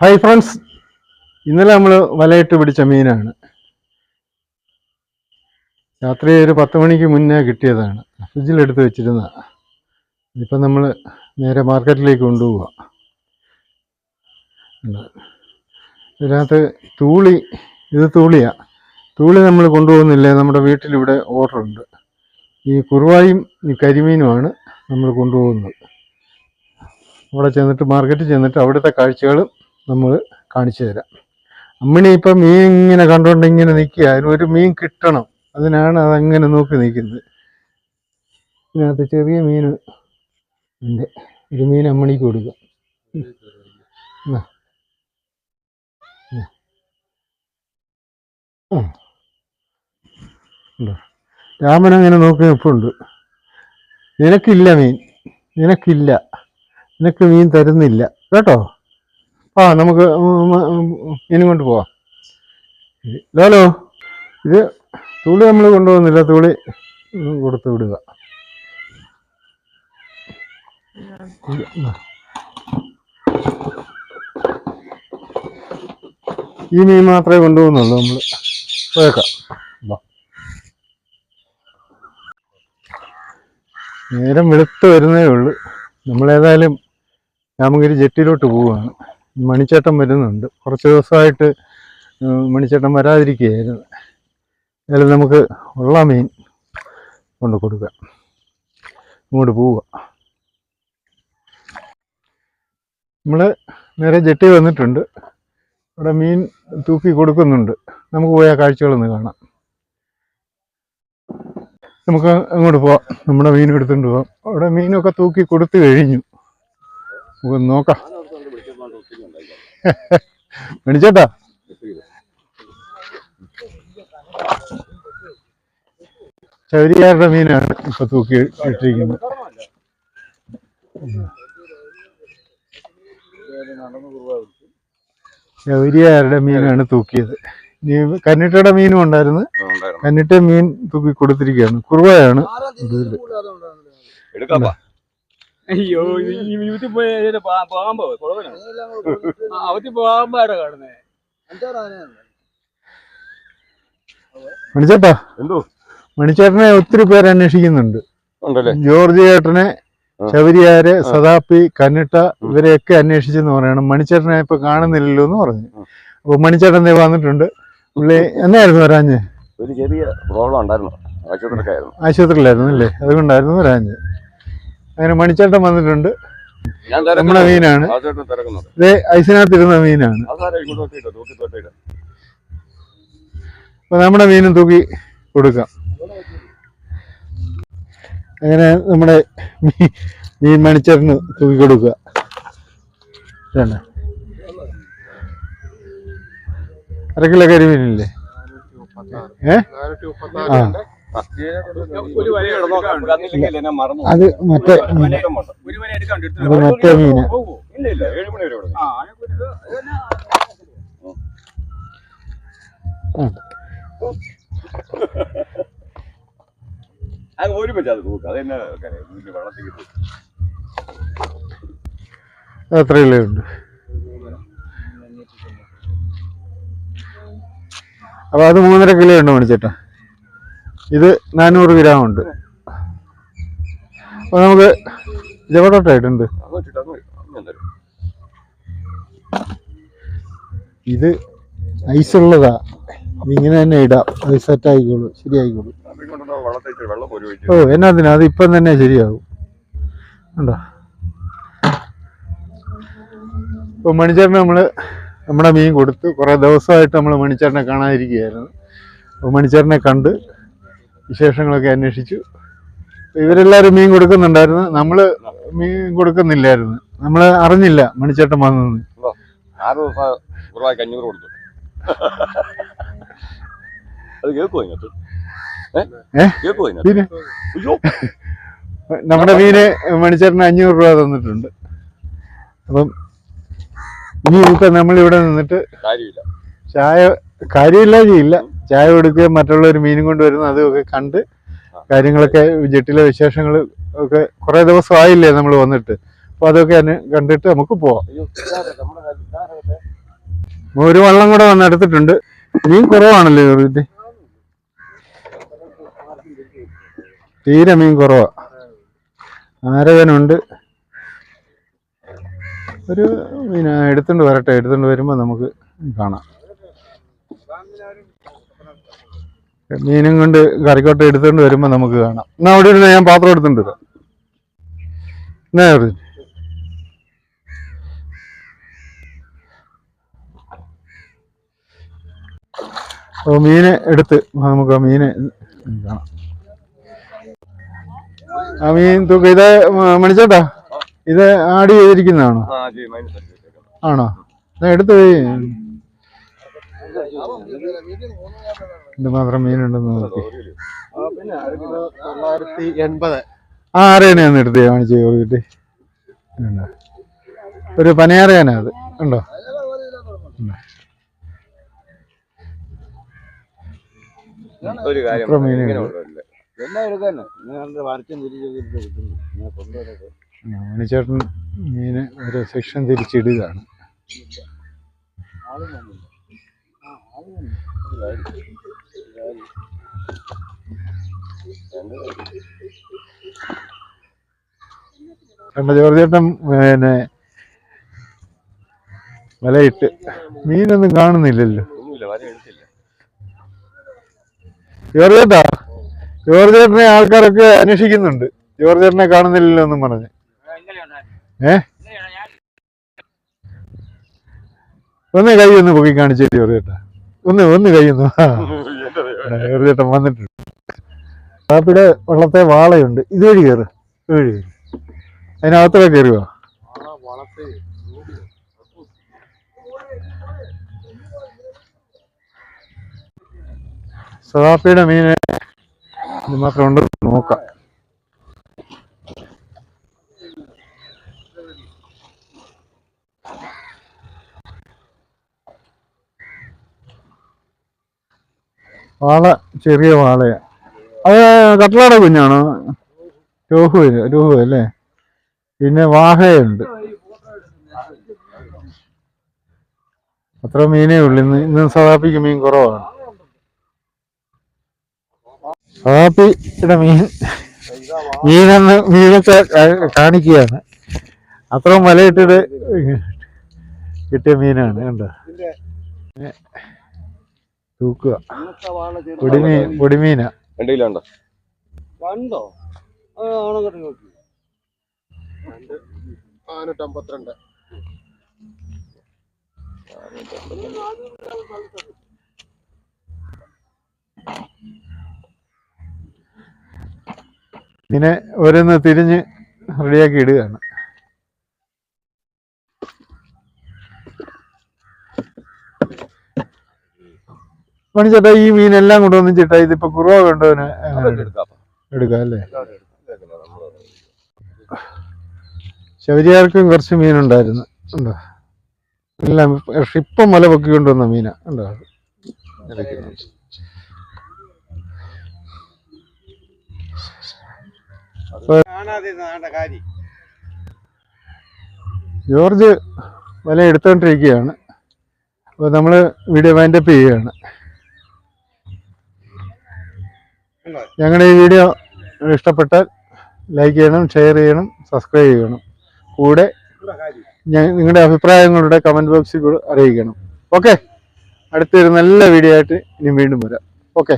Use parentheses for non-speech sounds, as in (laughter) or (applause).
Hi friends ഇന്നലെ നമ്മൾ വലയിട്ട് പിടിച്ച മീനാണ്. രാത്രി ഒരു പത്ത് മണിക്ക് മുന്നേ കിട്ടിയതാണ്. ഫ്രിഡ്ജിലെടുത്ത് വെച്ചിരുന്ന ഇപ്പം നമ്മൾ നേരെ മാർക്കറ്റിലേക്ക് കൊണ്ടുപോവുക ഇതിനകത്ത് തൂളി ഇത് തൂളിയാണ് തൂളി നമ്മൾ കൊണ്ടുപോകുന്നില്ല? നമ്മുടെ വീട്ടിലിവിടെ ഓർഡർ ഉണ്ട്. ഈ കുറുവായും ഈ കരിമീനുമാണ് നമ്മൾ കൊണ്ടുപോകുന്നത്. അവിടെ ചെന്നിട്ട് മാർക്കറ്റിൽ ചെന്നിട്ട് അവിടുത്തെ കാഴ്ചകളും നമ്മൾ കാണിച്ചു തരാം. അമ്മിണി ഇപ്പം മീൻ ഇങ്ങനെ കണ്ടുകൊണ്ട് ഇങ്ങനെ നിൽക്കുക അതിനൊരു മീൻ കിട്ടണം. അതിനാണ് അതങ്ങനെ നോക്കി നിൽക്കുന്നത്. ഇതിനകത്ത് ചെറിയ മീൻ ഉണ്ട്. ഒരു മീൻ അമ്മണിക്ക് കൊടുക്കാം. രാമൻ അങ്ങനെ നോക്കി നിൽപ്പുണ്ട് നിനക്കില്ല മീൻ. നിനക്കില്ല. നിനക്ക് മീൻ തരുന്നില്ല. കേട്ടോ? ആ നമുക്ക് ഇനി കൊണ്ട് പോവാം. ലാലോ ഇത് തുളി നമ്മൾ കൊണ്ടുപോകുന്നില്ല. തുളി കൊടുത്ത് വിടുക. ഈ മീൻ മാത്രമേ കൊണ്ടുപോകുന്നുള്ളൂ നമ്മൾ പോയേക്കാം. നേരം വെളുത്ത് വരുന്നേ ഉള്ളൂ. നമ്മളേതായാലും രാമഗിരി ജെട്ടിയിലോട്ട് പോവുകയാണ്. മണിച്ചേട്ടൻ വരുന്നുണ്ട്. കുറച്ച് ദിവസമായിട്ട് മണിച്ചേട്ടൻ വരാതിരിക്കുകയായിരുന്നു. അതിൽ നമുക്ക് ഉള്ള മീൻ കൊണ്ട് കൊടുക്കാം. ഇങ്ങോട്ട് പോവുക. നമ്മൾ നേരെ ജെട്ടി വന്നിട്ടുണ്ട്. അവിടെ മീൻ തൂക്കി കൊടുക്കുന്നുണ്ട്. നമുക്ക് പോയ കാഴ്ചകളൊന്ന് കാണാം. നമുക്ക് അങ്ങോട്ട് പോവാം. നമ്മുടെ മീൻ എടുത്തുകൊണ്ട് പോവാം. അവിടെ മീനൊക്കെ തൂക്കി കൊടുത്തു കഴിഞ്ഞു. നമുക്ക് നോക്കാം. മണിച്ചേട്ടാ. ചൗരിയാരുടെ മീനാണ് ഇപ്പൊ തൂക്കി ഇട്ടിരിക്കുന്നത്. ചൗരിയാരുടെ മീനാണ് തൂക്കിയത്. ഇനി കന്നിട്ടയുടെ മീനും ഉണ്ടായിരുന്നു. കന്നിട്ട മീൻ തൂക്കി കൊടുത്തിരിക്കുകയാണ്. കുറുവയാണ് എടുക്കാപ്പാ. അയ്യോ ഈ പോയി അവധി പാ- പാമ്പോ കുഴപ്പമില്ല അവത്തി പാമ്പാരാ കാണുന്നേ. മണിച്ചേട്ടാ എന്തോ? മണിച്ചേട്ടനെ ഒത്തിരി പേര് അന്വേഷിക്കുന്നുണ്ട്. ഉണ്ടല്ലേ? ജോർജ് ചേട്ടനെ. ശബരിയാര് സദാപ്പി കന്നിട്ട ഇവരെയൊക്കെ അന്വേഷിച്ചെന്ന് പറയണം. മണിച്ചേട്ടനെ ഇപ്പൊ കാണുന്നില്ലല്ലോ എന്ന് പറഞ്ഞു. അപ്പൊ മണിച്ചേട്ടൻ ദേ വന്നിട്ടുണ്ട്. പുള്ളി എന്നായിരുന്നു വരാഞ്ഞ്? ഒരു ചെറിയ പ്രോബ്ലം ഉണ്ടായിരുന്നു. ആശുപത്രിയിലായിരുന്നു അല്ലേ? അതുകൊണ്ടായിരുന്നു വരാഞ്ഞ്. അങ്ങനെ മണിച്ചേട്ടൻ വന്നിട്ടുണ്ട്. നമ്മുടെ മീനാണ്. ഇതേ ഐസിനകത്തിരുന്ന മീനാണ്. അപ്പൊ നമ്മുടെ മീനും തൂക്കി കൊടുക്കാം. അങ്ങനെ നമ്മുടെ മീൻ മണിച്ചേട്ടന് തൂക്കി കൊടുക്കുക. അരക്കിലൊക്കെ അരിമീനില്ലേ കിലോ കരിമീനില്ലേ? ഏ? ആ. ഒരു വര അന്നില്ലെങ്കിൽ എന്നെ മറന്നു അത് മറ്റേ ഒരു അത് മറ്റേ മീന്. അത് ഒരുമിച്ച് അത് തൂക്കുക അത് തന്നെ വെള്ളത്തിൽ കിട്ടും അത് എത്ര കിലോ ഉണ്ട് അപ്പൊ അത് മൂന്നര കിലോ ഉണ്ട് മണിച്ചേട്ടാ ഇത് നാനൂറ് ഗ്രാം ഉണ്ട്. അപ്പൊ നമുക്ക് ജവടോട്ടായിട്ടുണ്ട് ഇത് ഐസുള്ളതാ. ഇതിങ്ങനെ തന്നെ ഇടാം. അത് സെറ്റ് ആയിക്കോളൂ ശരിയായിക്കോളൂ. ഓ എന്നാത്തിനാ അത് ഇപ്പം തന്നെ ശരിയാകും. ഉണ്ടോ ഇപ്പൊ മണിച്ചേട്ടന് നമ്മൾ നമ്മുടെ മീൻ കൊടുത്ത് കുറെ ദിവസമായിട്ട് നമ്മൾ മണിച്ചേട്ടനെ കാണാതിരിക്കുകയായിരുന്നു. അപ്പോൾ മണിച്ചേട്ടനെ കണ്ട് വിശേഷങ്ങളൊക്കെ അന്വേഷിച്ചു. ഇവരെല്ലാവരും മീൻ കൊടുക്കുന്നുണ്ടായിരുന്നു. നമ്മൾ മീൻ കൊടുക്കുന്നില്ലായിരുന്നു. നമ്മൾ അറിഞ്ഞില്ല മണിച്ചേട്ടൻ വന്നെന്ന് ആറ് ദിവസം കുറവായി അഞ്ഞൂറ് കൊടുത്തു. അത് കേൾക്കുമോ ഇതിനകത്ത്? ഏ? കേൾക്കുമോ പിന്നെ അയ്യോ. നമ്മുടെ മീന് മണിച്ചേട്ടന് അഞ്ഞൂറ് രൂപ തന്നിട്ടുണ്ട്. അപ്പം ഇനി ഇപ്പം നമ്മളിവിടെ നിന്നിട്ട് കാര്യമില്ല. ചായ കാര്യമില്ല ചെയ്യില്ല ചായ കൊടുക്കുകയും മറ്റുള്ളവർ മീനും കൊണ്ട് വരുന്ന അതുമൊക്കെ കണ്ട് കാര്യങ്ങളൊക്കെ ജെട്ടിലെ വിശേഷങ്ങൾ ഒക്കെ കുറെ ദിവസം ആയില്ലേ നമ്മൾ വന്നിട്ട്. അപ്പൊ അതൊക്കെ കണ്ടിട്ട് നമുക്ക് പോവാം. ഒരു വള്ളം കൂടെ വന്നെടുത്തിട്ടുണ്ട് മീൻ കുറവാണല്ലോ ചെറുത്? തീരെ മീൻ കുറവാ. ആരകനുണ്ട് ഒരു മീൻ എടുത്തുകൊണ്ട് വരട്ടെ എടുത്തുകൊണ്ട് വരുമ്പോൾ നമുക്ക് കാണാം. മീനും കൊണ്ട് കറിക്കോട്ട എടുത്തുകൊണ്ട് വരുമ്പോൾ നമുക്ക് കാണാം. എന്നാ അവിടെ ഇരുന്ന് ഞാൻ പാത്രം എടുത്തുണ്ട് എന്നാ അപ്പോൾ മീനെ എടുത്ത് നമുക്ക് ആ മീനെ കാണാം. ആ മീൻ തൂക്കം ഇത് മണിച്ചേട്ടാ ഇത് ആഡ് ചെയ്തിരിക്കുന്നതാണോ? ആ ജി മൈനസ് ആണോ? എന്നാ എടുത്ത് പോയി. എന്തുമാത്രം മീനുണ്ടെന്ന് നോക്കി. തൊള്ളായിരത്തി എൺപത്. ആ ആരേനെയാണ് എടുത്ത് കാണിച്ചു ഉണ്ടോ? ഒരു പനയാറേനാ അത്. ഉണ്ടോ? ഒരു കാര്യം മണിച്ചേട്ടൻ മീന് ഒരു സെക്ഷൻ തിരിച്ചിടുകയാണ്. കണ്ട ജോർജേട്ടൻ പിന്നെ വലയിട്ട്. മീനൊന്നും കാണുന്നില്ലല്ലോ. ജോർജേട്ടാ ജോർജേട്ടനെ ആൾക്കാരൊക്കെ അന്വേഷിക്കുന്നുണ്ട്. ജോർജേട്ടനെ കാണുന്നില്ലല്ലോ എന്നും പറഞ്ഞ്. ഏ? ഒന്ന് കൈ ഒന്ന് പൊക്കി കാണിച്ചു ജോർജേട്ടാ. ഒന്ന് ഒന്ന് കഴിയുന്നു. ജോർജേട്ടൻ (laughs) വന്നിട്ടുണ്ട്. കാപ്പിയുടെ വള്ളത്തെ വാളയുണ്ട്. ഇതുവഴി കയറ്. ഇതുവഴി കയറി. അതിനകത്തൊക്കെ കയറുക സദാപ്പിയുടെ മീന് ഇത് മാത്രം ഉണ്ട് നോക്കാം. വാള ചെറിയ വാളയാ അത് കട്ടളയുടെ കുഞ്ഞാണോ? രോഹു രോഹു അല്ലേ? പിന്നെ വാഹയുണ്ട്. അത്ര മീനേ ഉള്ളു. ഇന്ന് ഇന്ന് സദാപ്പിക്ക് മീൻ കുറവാണ്. സദാപ്പിയുടെ മീൻ മീനെന്ന് മീനൊക്കെ കാണിക്കുകയാണ്. അത്രയും വലയിട്ടിട്ട് കിട്ടിയ മീനാണ് കണ്ടോ? തൂക്കുക. പൊടിമീൻ പൊടിമീന. രണ്ട്? കിലോ ഉണ്ടോ നോക്കി. നാനൂറ്റമ്പത്തിരണ്ട്. ഇതിനെ ഓരോന്ന് തിരിഞ്ഞ് റെഡിയാക്കി ഇടുകയാണ്. മണിച്ചേട്ടാ ഈ മീനെല്ലാം കൊണ്ട് ചേട്ടാ ഇതിപ്പോ കുറവ് കൊണ്ടുവന്ന് എടുക്കാം അല്ലേ? ശബരിയാർക്കും കുറച്ച് മീനുണ്ടായിരുന്നു ഉണ്ടോ? എല്ലാം ഇപ്പം മല പൊക്കി കൊണ്ടുവന്ന മീനാ ഉണ്ടോ? ജോർജ് വല എടുത്തോണ്ടിരിക്കുകയാണ്. അപ്പോൾ നമ്മൾ വീഡിയോ വൈൻഡപ്പ് ചെയ്യുകയാണ്. ഞങ്ങളുടെ ഈ വീഡിയോ ഇഷ്ടപ്പെട്ടാൽ ലൈക്ക് ചെയ്യണം ഷെയർ ചെയ്യണം സബ്സ്ക്രൈബ് ചെയ്യണം. കൂടെ നിങ്ങളുടെ അഭിപ്രായങ്ങളുടെ കമന്റ് ബോക്സിൽ കൂടെ അറിയിക്കണം. ഓക്കെ അടുത്തൊരു നല്ല വീഡിയോ ആയിട്ട് ഇനി വീണ്ടും വരാം. ഓക്കെ